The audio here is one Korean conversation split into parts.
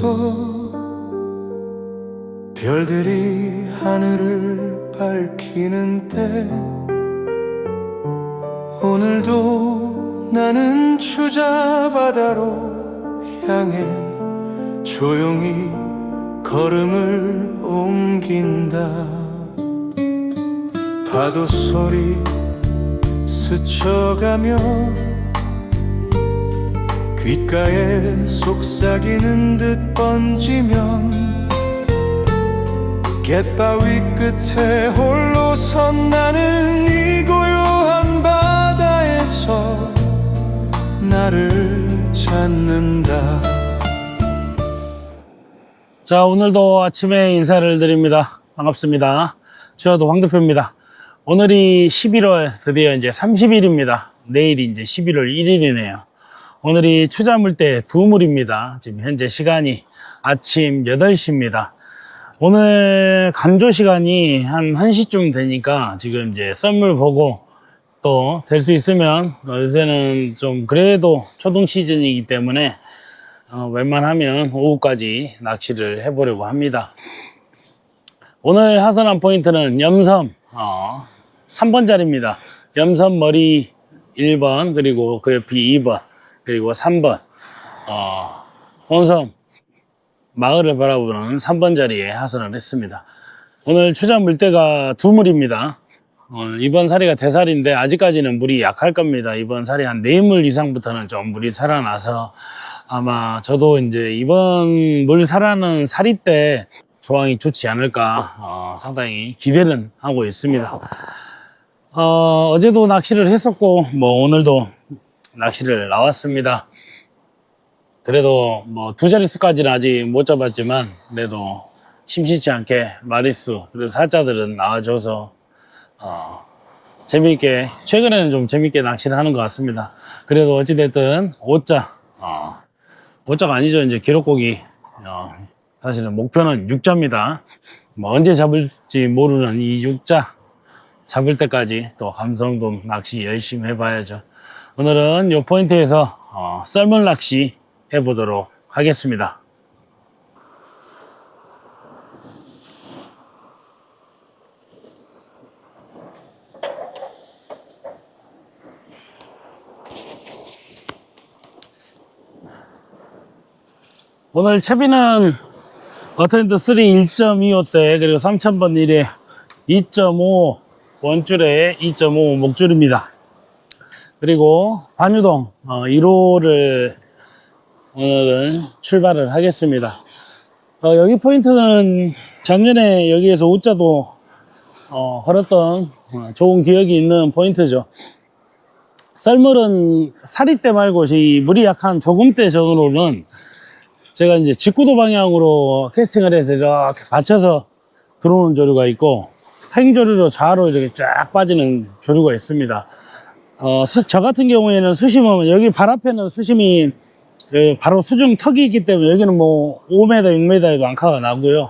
속에서 별들이 하늘을 밝히는 때 오늘도 나는 추자 바다로 향해 조용히 걸음을 옮긴다. 파도 소리 스쳐가며 귓가에 속삭이는 듯 번지면 갯바위 끝에 홀로 선 나는 이 고요한 바다에서 나를 찾는다 자, 오늘도 아침에 인사를 드립니다. 반갑습니다. 저도 황 대표입니다. 오늘이 11월 드디어 이제 30일입니다. 내일이 이제 11월 1일이네요. 오늘이 추자물때 두물입니다. 지금 현재 시간이 아침 8시입니다. 오늘 간조 시간이 한 1시쯤 되니까 지금 이제 썰물 보고 또 될 수 있으면 어, 요새는 좀 그래도 초등 시즌이기 때문에 어, 웬만하면 오후까지 낚시를 해보려고 합니다. 오늘 하선한 포인트는 염섬 어, 3번 자리입니다. 염섬 머리 1번 그리고 그 옆이 2번 그리고 3번 어, 본섬 마을을 바라보는 3번 자리에 하선을 했습니다. 오늘 추자 물때가 두 물입니다. 어, 이번 사리가 대살인데 아직까지는 물이 약할 겁니다. 이번 사리 한네물 이상부터는 좀 물이 살아나서 아마 저도 이제 이번 물 살아는 사리 때 조항이 좋지 않을까 어, 상당히 기대는 하고 있습니다. 어, 어제도 낚시를 했었고 뭐 오늘도 낚시를 나왔습니다. 그래도 뭐 두 자릿수까지는 아직 못 잡았지만 그래도 심심치 않게 마리수 그리고 살자들은 나와줘서 어, 재미있게 최근에는 좀 재미있게 낚시를 하는 것 같습니다. 그래도 어찌됐든 5자 어, 5자가 아니죠 이제 기록고기 어, 사실은 목표는 6자입니다. 뭐 언제 잡을지 모르는 이 6자 잡을 때까지 또 감성돔 낚시 열심히 해봐야죠. 오늘은 이 포인트에서 어, 썰물 낚시 해보도록 하겠습니다. 오늘 채비는 어텐드 3 1.25대 그리고 3000번 1에 2.5 원줄에 2.5 목줄입니다. 그리고 반유동 어, 1호를 오늘은 출발을 하겠습니다. 어, 여기 포인트는 작년에 여기에서 우자도 어, 걸었던 어, 좋은 기억이 있는 포인트죠. 썰물은 사리 때 말고 이 물이 약한 조금 때 전으로는 제가 이제 직구도 방향으로 캐스팅을 해서 이렇게 받쳐서 들어오는 조류가 있고 횡조류로 좌로 이렇게 쫙 빠지는 조류가 있습니다. 어, 수- 저 같은 경우에는 수심은 여기 발 앞에는 수심이 여기 바로 수중 턱이 있기 때문에 여기는 뭐 5m, 6m에도 앙카가 나고요.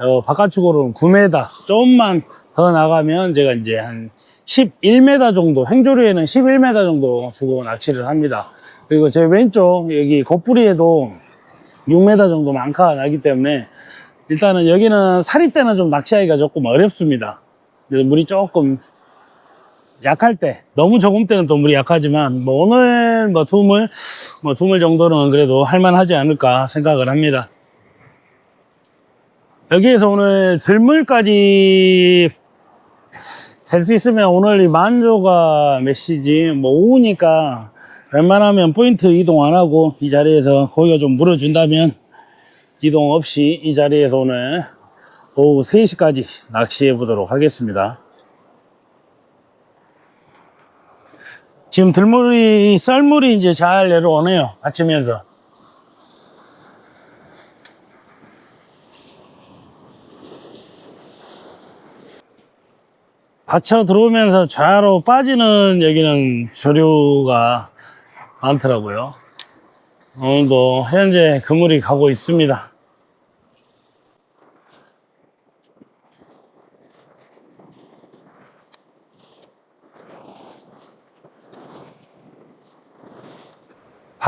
어, 바깥쪽으로는 9m, 조금만 더 나가면 제가 이제 한 11m 정도, 횡조류에는 11m 정도 주고 낚시를 합니다. 그리고 제 왼쪽 여기 겉뿌리에도 6m 정도 많카가 나기 때문에 일단은 여기는 살이 때는 좀 낚시하기가 조금 어렵습니다. 물이 조금 약할 때, 너무 적은 때는 또 물이 약하지만, 뭐 오늘 뭐 두물, 뭐 두물 정도는 그래도 할만하지 않을까 생각을 합니다. 여기에서 오늘 들물까지 될 수 있으면 오늘 이 만조가 메시지, 뭐 오후니까 웬만하면 포인트 이동 안 하고 이 자리에서 거기가 좀 물어준다면 이동 없이 이 자리에서 오늘 오후 3시까지 낚시해 보도록 하겠습니다. 지금 들물이, 썰물이 이제 잘 내려오네요. 받치면서. 받쳐 들어오면서 좌로 빠지는 여기는 조류가 많더라고요. 오늘도 현재 그물이 가고 있습니다.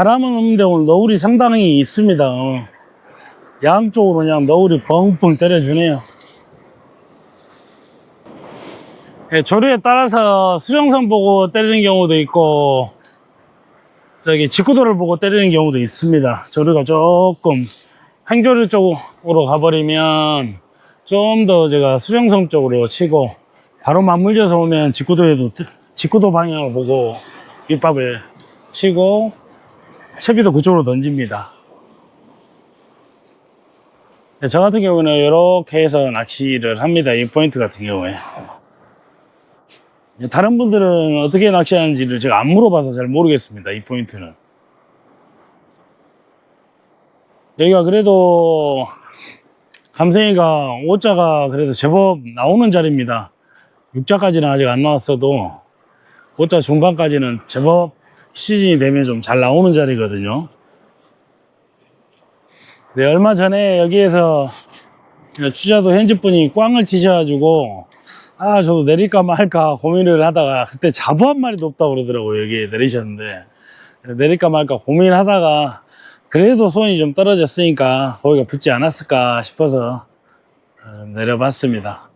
바람은 없는데 오늘 너울이 상당히 있습니다. 어. 양쪽으로 그냥 너울이 뻥뻥 때려주네요. 예, 조류에 따라서 수정선 보고 때리는 경우도 있고, 저기 직구도를 보고 때리는 경우도 있습니다. 조류가 조금 횡조류 쪽으로 가버리면 좀 더 제가 수정선 쪽으로 치고, 바로 맞물려서 오면 직구도에도, 직구도 방향을 보고 밑밥을 치고, 채비도 그쪽으로 던집니다. 네, 저 같은 경우는 이렇게 해서 낚시를 합니다. 이 포인트 같은 경우에. 다른 분들은 어떻게 낚시하는지를 제가 안 물어봐서 잘 모르겠습니다. 이 포인트는. 여기가 그래도 감생이가 5자가 그래도 제법 나오는 자리입니다. 6자까지는 아직 안 나왔어도 5자 중반까지는 제법 시즌이 되면 좀 잘 나오는 자리거든요. 네, 얼마 전에 여기에서 추자도 현지분이 꽝을 치셔가지고 아 저도 내릴까 말까 고민을 하다가 그때 자부 한 마리도 없다고 그러더라고요 여기에 내리셨는데 내릴까 말까 고민을 하다가 그래도 손이 좀 떨어졌으니까 거기가 붙지 않았을까 싶어서 어, 내려봤습니다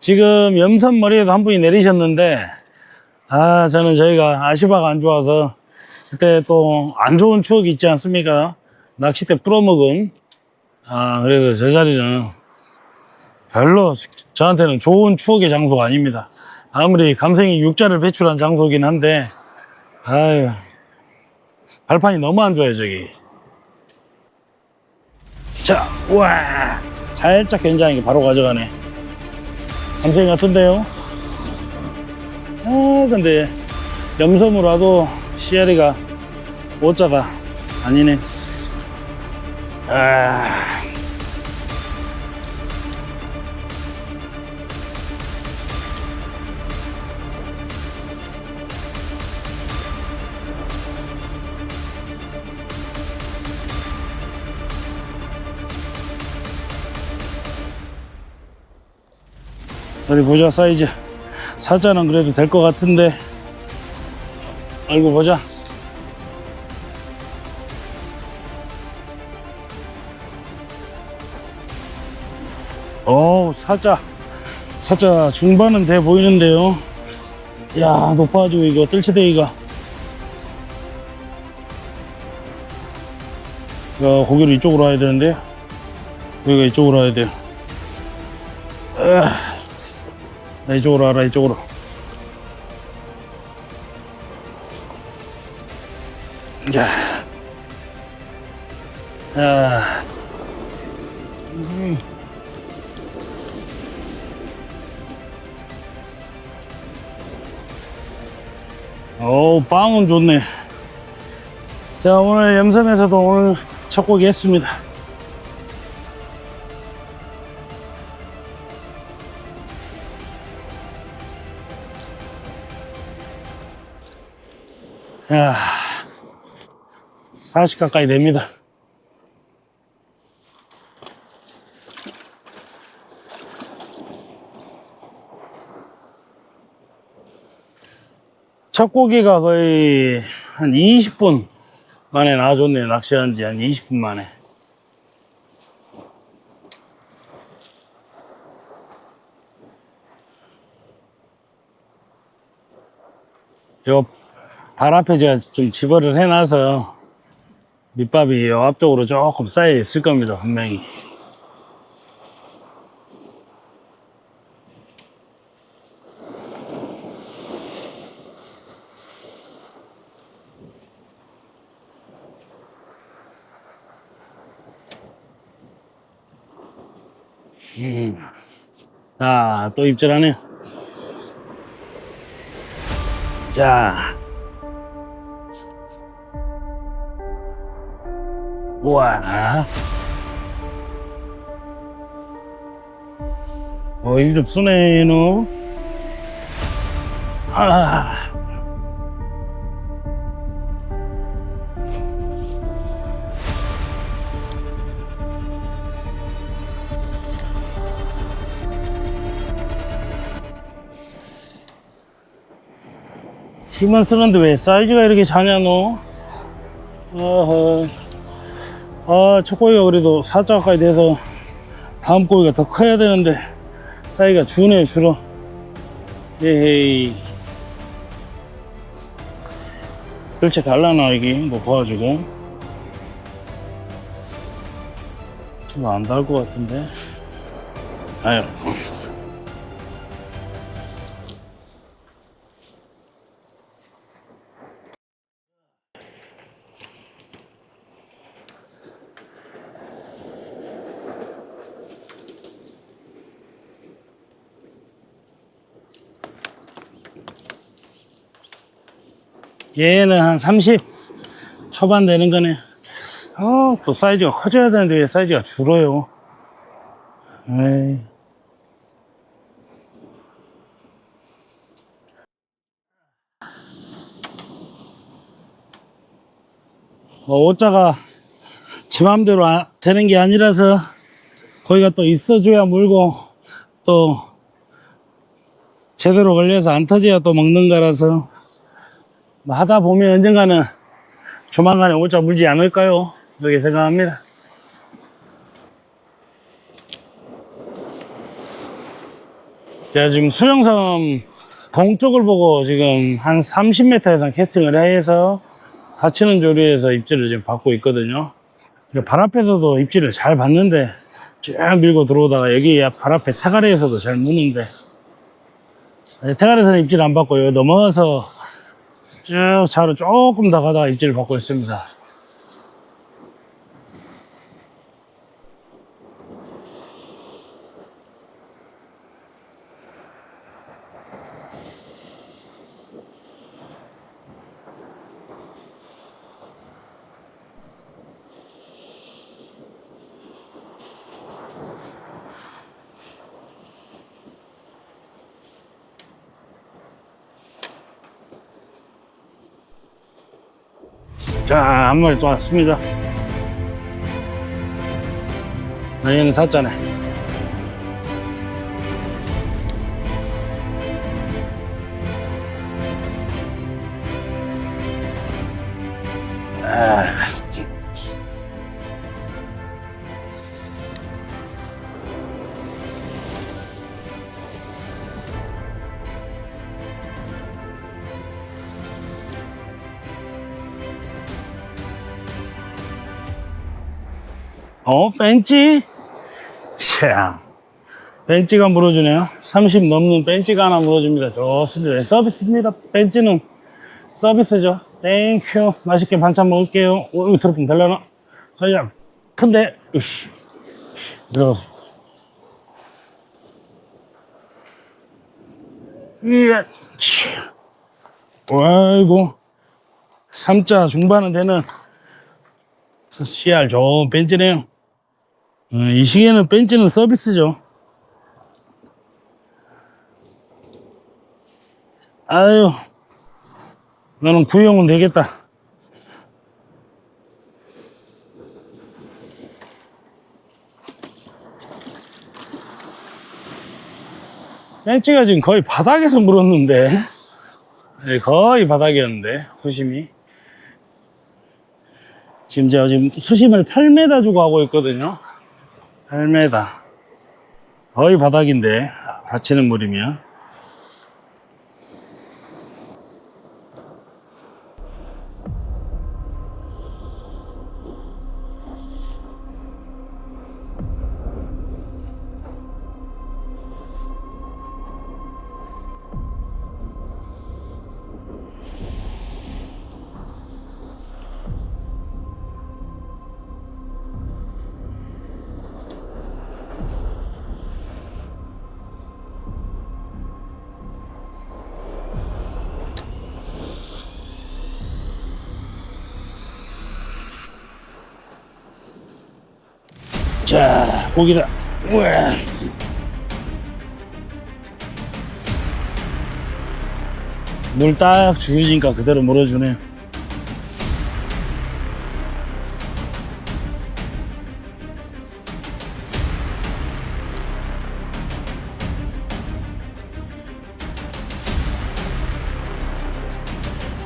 지금 염선머리에도 한 분이 내리셨는데 아 저는 저희가 아시바가 안 좋아서 그때 또 안 좋은 추억이 있지 않습니까 낚싯대 풀어먹은 아 그래서 저 자리는 별로 저한테는 좋은 추억의 장소가 아닙니다. 아무리 감생이 육자를 배출한 장소긴 한데, 아유, 발판이 너무 안 좋아요, 저기. 자, 우와, 살짝 견장이 바로 가져가네. 감생이 같은데요? 아, 근데 염섬으로 와도 CR이가 5자가 아니네. 아. 어디 보자 사이즈 사자는 그래도 될 것 같은데 알고 보자. 어 사자. 사자 중반은 돼 보이는데요. 야 높아가지고 이거 뜰채대기가. 야 고기를 이쪽으로 와야 되는데. 여기가 이쪽으로 와야 돼요. 아. 나 이쪽으로 와라 이쪽으로. 자, 자, 음. 오 빵은 좋네. 자 오늘 염선에서도 오늘 첫 곡이 했습니다 야, 40 가까이 됩니다. 첫 고기가 거의 한 20분 만에 나와줬네요. 낚시한 지 한 20분 만에. 요 발 앞에 제가 좀 집어를 해놔서 밑밥이 요 앞쪽으로 조금 쌓여 있을 겁니다, 분명히. 음. 자, 또 입질하네요. 자. 우와. 어, 일 좀 쓰네, 너. 아. 힘은 쓰는데 왜 사이즈가 이렇게 작냐 너? 어허. 아, 첫 고기가 그래도 살짝 가까이 돼서 다음 고기가 더 커야 되는데 사이즈가 주네요 줄어. 예헤이. 글체 달라나 이게 뭐 봐가지고 지금 안 닿을 것 같은데 아유 얘는 한 30 초반 되는 거네. 어, 또 사이즈가 커져야 되는데 왜 사이즈가 줄어요? 에이. 뭐 옷자가 제 마음대로 아- 되는 게 아니라서 거기가 또 있어줘야 물고 또 제대로 걸려서 안 터져야 또 먹는 거라서 뭐 하다 보면 언젠가는 조만간에 오자 물지 않을까요? 그렇게 생각합니다. 제가 지금 수령섬 동쪽을 보고 지금 한 30m 이상 캐스팅을 해서 다치는 조리에서 입질을 지금 받고 있거든요. 발 앞에서도 입질을 잘 받는데 쭉 밀고 들어오다가 여기 발 앞에 태가리에서도 잘 무는데 태가리에서는 입질 안 받고 여기 넘어가서 쭉 차로 조금 더 가다가 입질을 받고 있습니다. 자, 한 마리 또 왔습니다. 샀잖아. 아, 어, 벤치? 참. 벤치가 물어주네요. 30 넘는 벤치가 하나 물어줍니다. 좋습니다. 서비스입니다. 벤치는 서비스죠. 땡큐. 맛있게 반찬 먹을게요. 오, 이거 들어보면 될라나? 그냥, 큰데, 으씨. 들어가서. 이야, 치. 아이고. 3자 중반은 되는 CR 좋은 벤치네요. 어, 이 시기에는 벤치는 서비스죠. 아유, 너는 구형은 되겠다. 벤치가 지금 거의 바닥에서 물었는데, 네, 거의 바닥이었는데, 수심이. 지금 제가 지금 수심을 8m 주고 하고 있거든요. 8m. 거의 바닥인데, 다치는 물이면. 자, 고기다. 우와. 물딱 죽여지니까 그대로 물어주네요.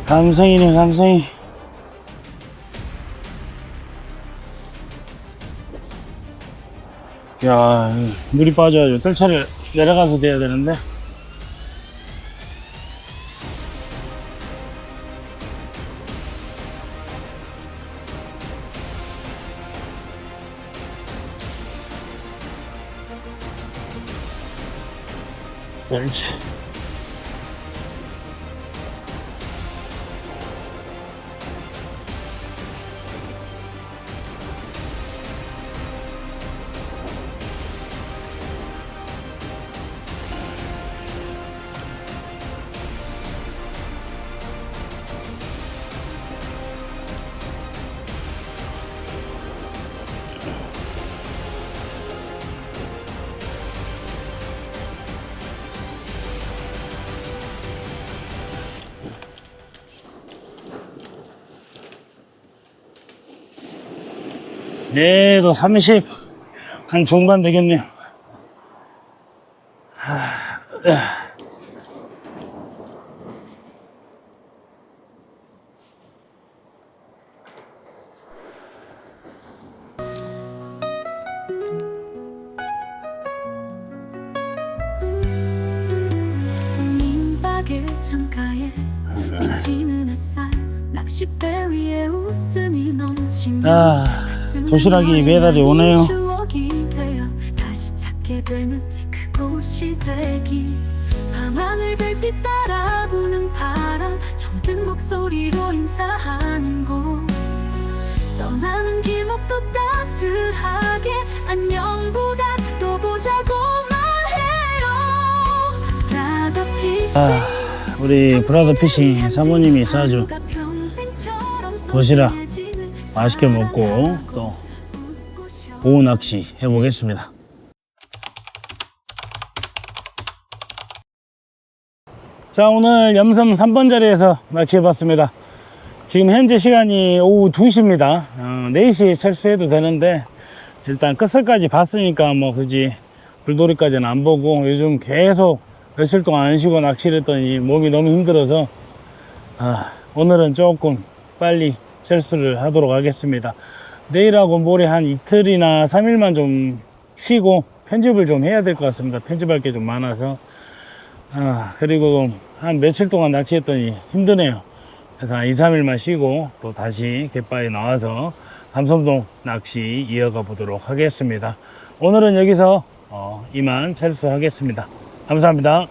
감성이네 감성이 야 물이 빠져가지고 뜰차를 내려가서 돼야 되는데. 멸치 얘도 30, 한 중반 되겠네요. 민 든 목소리로 인사하는 곳. 떠나는 길목도 따스하게 안녕보다 또 보자고 말해요. 아, 우리 브라더 피싱 사모님이 싸준 도시락 맛있게 먹고 또 오후 낚시 해보겠습니다. 자, 오늘 염섬 3번 자리에서 낚시해봤습니다. 지금 현재 시간이 오후 2시입니다. 어, 4시에 철수해도 되는데, 일단 끝을까지 봤으니까 뭐 굳이 불도리까지는 안 보고 요즘 계속 며칠 동안 안 쉬고 낚시를 했더니 몸이 너무 힘들어서 아, 오늘은 조금 빨리 철수를 하도록 하겠습니다. 내일하고 모레 한 이틀이나 3일만 좀 쉬고 편집을 좀 해야 될 것 같습니다. 편집할 게 좀 많아서. 아, 그리고 한 며칠 동안 낚시했더니 힘드네요. 그래서 한 2, 3일만 쉬고 또 다시 갯바에 나와서 감성동 낚시 이어가 보도록 하겠습니다. 오늘은 여기서 어, 이만 철수하겠습니다. 감사합니다.